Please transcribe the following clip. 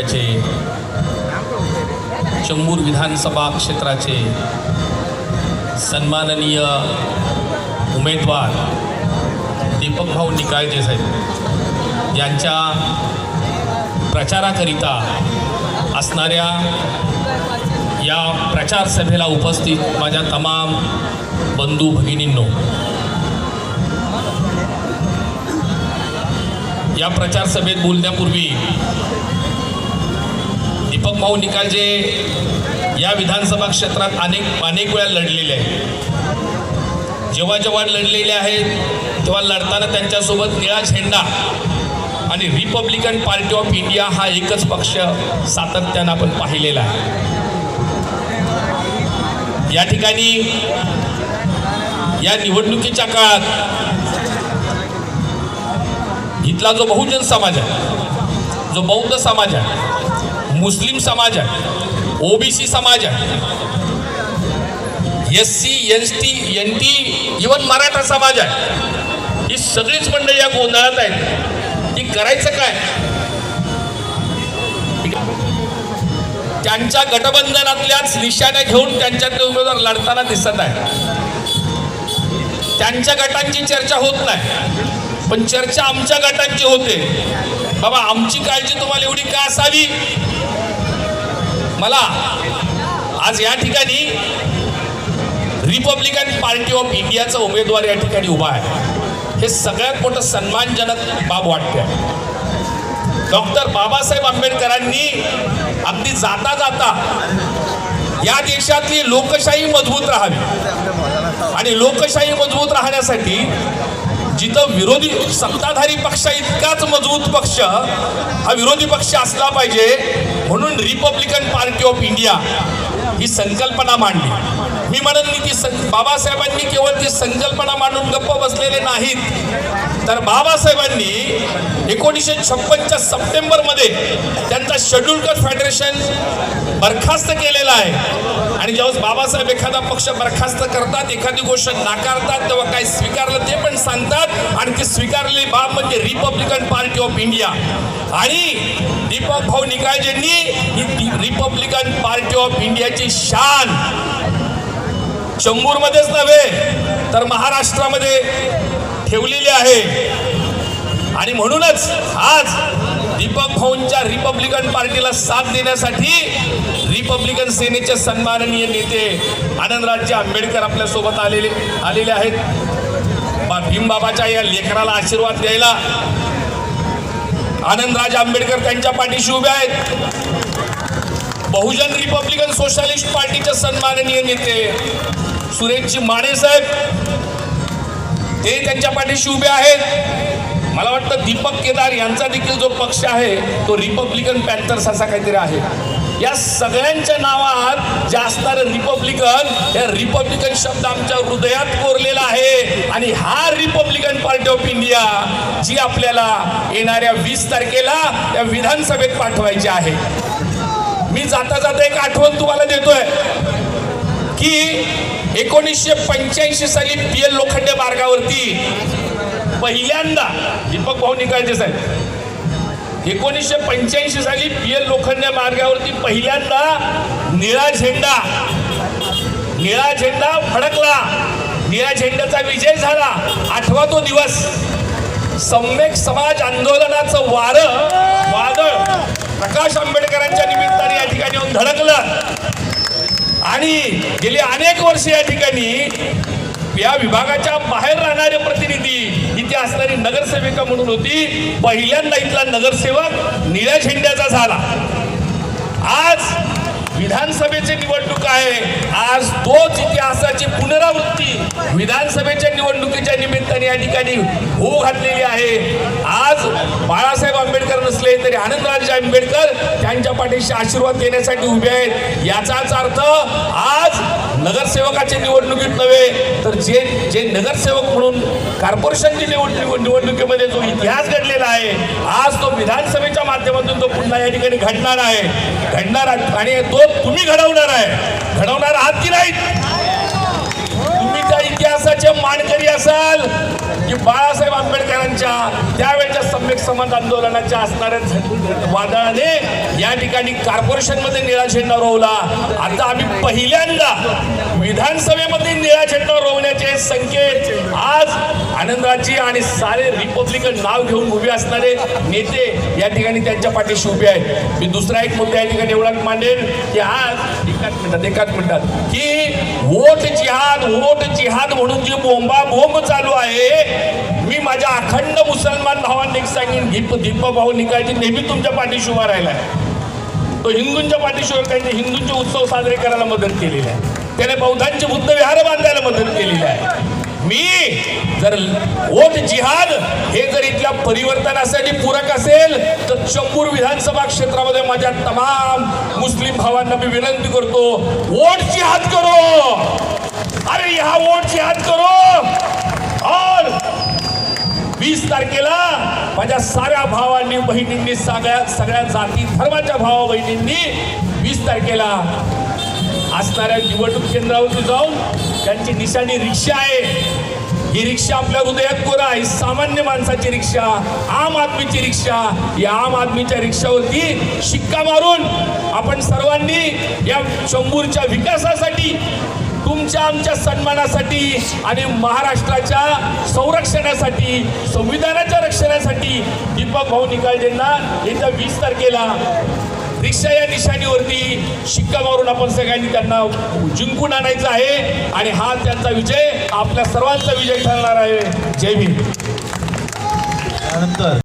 तालुक्याचे चंबूर विधानसभा क्षेत्राचे सन्माननीय उमेदवार दीपक भाऊ निकाळजे साहेब. यांच्या प्रचाराकरिता असणाऱ्या या प्रचार सभेला उपस्थित माझ्या तमाम बंधू भगिनींनो या प्रचार सभेत बोलण्यापूर्वी दीपक भाऊ निकालजे या विधानसभा क्षेत्रात अनेक अनेक वेळा लढलेले आहेत. जेव्हा जेव्हा लढलेले आहेत तेव्हा लढताना त्यांच्यासोबत निळा झेंडा आणि रिपब्लिकन पार्टी ऑफ इंडिया हा एकच पक्ष सातत्यानं आपण पाहिलेला आहे. या ठिकाणी या निवडणुकीच्या काळात इथला जो बहुजन समाज आहे जो बौद्ध समाज आहे मुस्लिम समाज आहे ओबीसी समाज आहे S C S T N T even Maratha समाज आहे ही सगळीच मंडळी या गोंधळात आहेत. की करायचं काय? त्यांच्या गटबंधनातल्याच निशाण्या घेऊन त्यांच्यातले उमेदवार लढताना दिसत आहे त्यांच्या गटांची चर्चा होत नाही पण चर्चा आमच्या गटांची होते. बाबा आमची काळजी तुम्हाला एवढी का असावी? मला आज या ठिकाणी रिपब्लिकन पार्टी ऑफ इंडियाचा उमेदवार या ठिकाणी उभा आहे. हे सगळ्यात मोठं सन्मानजनक बाब वाटते डॉक्टर बाबासाहेब आंबेडकरांनी अगदी जाता जाता या देशातली लोकशाही मजबूत राहावी. आणि लोकशाही मजबूत राहण्यासाठी जिथं विरोधी सत्ताधारी पक्ष इतकाच मजबूत पक्ष हा विरोधी पक्ष असला पाहिजे म्हणून रिपब्लिकन पार्टी ऑफ इंडिया ही संकल्पना मांडली. मी म्हणत मी ती सं बाबासाहेबांनी केवळ ती संकल्पना मांडून गप्प बसलेले नाहीत. तर बाबासाहेबांनी एकोणीसशे छप्पनच्या सप्टेंबरमध्ये त्यांचा शेड्यूल फेडरेशन बरखास्त केलेला आहे. आणि जेव्हा बाबासाहेब एखादा पक्ष बरखास्त करतात एखादी गोष्ट नाकारतात तेव्हा काय स्वीकारलं ते पण सांगतात आणि ती स्वीकारलेली बाब म्हणजे रिपब्लिकन पार्टी ऑफ इंडिया आणि दीपक भाऊ निकाळजेंनी ही रिपब्लिकन पार्टी ऑफ इंडियाची शान चंबूरमध्येच नव्हे तर महाराष्ट्रामध्ये ठेवलेली आहे. आणि म्हणूनच आज दीपक भाऊंच्या रिपब्लिकन पार्टीला साथ देण्यासाठी रिपब्लिकन सेनेचे सन्माननीय नेते आनंदराजे आंबेडकर आपल्यासोबत आलेले आलेले आहेत. बा भीमबाबाच्या या लेकराला आशीर्वाद द्यायला आनंदराज आंबेडकर त्यांच्या पाठीशी उभे आहेत. बहुजन रिपब्लिकन सोशलिस्ट पार्टीचे सन्माननीय नेते सुरेशजी माने साहेब ते त्यांच्या पाठीशी उभे आहेत. मला वाटतं दीपक केदार यांचा देखील जो पक्ष आहे तो रिपब्लिकन पॅन्थर्स असा काहीतरी आहे. या सगळ्यांच्या नावात जे असणारं रिपब्लिकन या रिपब्लिकन शब्द आमच्या हृदयात कोरलेला आहे. आणि हा रिपब्लिकन पार्टी ऑफ इंडिया जी आपल्याला येणाऱ्या वीस तारखेला या विधानसभेत पाठवायची आहे. मी जाता जाता एक आठवण तुम्हाला देतोय की एकोणीसशे पंच्याऐंशी साली पी एल लोखंडे मार्गावरती पहिल्यांदा दीपक भाऊ निकाळजे साहेब एकोणीसशे पंच्याऐंशी साली पी एल लोखंडे मार्गावरती पहिल्यांदा निळा झेंडा निळा झेंडा फडकला. निळ्या झेंड्याचा विजय झाला. आठवा तो दिवस. सम्यक समाज आंदोलनाचं वारं वाद प्रकाश आंबेडकरांच्या निमित्ताने या ठिकाणी येऊन धडकलं. आणि गेली अनेक वर्ष या ठिकाणी या विभागाच्या बाहेर राहणारे प्रतिनिधी इथे असणारी नगरसेविका म्हणून होती. पहिल्यांदा इथला नगरसेवक निळ्या झेंड्याचा झाला. आज विधानसभेची निवडणूक आहे. आज तोच इतिहासाची पुनरावृत्ती विधानसभेच्या निवडणुकीच्या निमित्ताने या ठिकाणी होऊ घातलेली आहे. आज बाळासाहेब आंबेडकर नसले तरी आनंदराजे आंबेडकर त्यांच्या पाठीशी आशीर्वाद देण्यासाठी उभे आहेत. याचाच अर्थ आज नगरसेवकाच्या निवडणुकीत नव्हे. तर जे जे नगरसेवक म्हणून कॉर्पोरेशनची निवड निवडणुकीमध्ये जो इतिहास घडलेला आहे आज तो विधानसभेच्या माध्यमातून तो पुन्हा या ठिकाणी घडणार आहे. घडणार आहे. आणि तो तुम्ही घडवणार आहे. घडवणार आहात की नाही तुम्ही त्या इतिहासाचे मानकरी असाल. की बाळासाहेब आंबेडकरांच्या त्यावेळेच्या सम्यक समाज आंदोलनाच्या असणाऱ्या वादळाने या ठिकाणी कॉर्पोरेशनमध्ये निळा झेंडा रोवला. आता आम्ही पहिल्यांदा विधानसभेमध्ये निळा झेंडा रोवण्याचे संकेत आज आनंदाची आणि सारे रिपब्लिकन नाव घेऊन उभे असणारे नेते या ठिकाणी त्यांच्या पाठीशी उभे आहेत. मी दुसरा एक मुद्दा या ठिकाणी एवढा मांडेल की आज एकाच मिनिटात एकाच मिनिटात की वोट जिहाद वोट जिहाद म्हणून जी बोंबा बोंब चालू आहे मी माझ्या अखंड मुसलमान भावांनी सांगेन दीप दीप भाऊ निकायची नेहमी तुमच्या पाठीशी उभा राहिला आहे. तो हिंदूंच्या पाठीशी त्यांनी हिंदूंचे उत्सव साजरे करायला मदत केलेली आहे. त्याने बौद्धांचे बुद्ध विहार बांधायला मदत केलेली आहे. मी जर वोट जिहाद हे जर इथल्या परिवर्तनासाठी पूरक असेल तर चंबूर विधानसभा क्षेत्रामध्ये माझ्या तमाम मुस्लिम भावांना मी विनंती करतो वोट जिहाद करो! अरे हा वोट जिहाद करो! वीस तारखेला माझ्या साऱ्या भावांनी बहिणींनी सगळ्या सगळ्या जाती धर्माच्या भावा बहिणींनी वीस तारखेला असणाऱ्या निवडणूक केंद्रावरती जाऊन त्यांची निशाणी रिक्षा आहे. ही रिक्षा आपल्या हृदयात कोरा ही सामान्य माणसाची रिक्षा आम आदमीची रिक्षा. या आम आदमीच्या रिक्षावरती शिक्का मारून आपण सर्वांनी या चंबूरच्या विकासासाठी तुमच्या आमच्या सन्मानासाठी आणि महाराष्ट्राच्या संरक्षणासाठी संविधानाच्या रक्षणासाठी दीपक भाऊ निकालजेंना येत्या वीस तारखेला रिक्षा या निशाणीवरती शिक्का मारून आपण सगळ्यांनी त्यांना जिंकून आणायचं आहे. आणि हा त्यांचा विजय आपल्या सर्वांचा विजय ठरणार आहे. जय भीम. त्यानंतर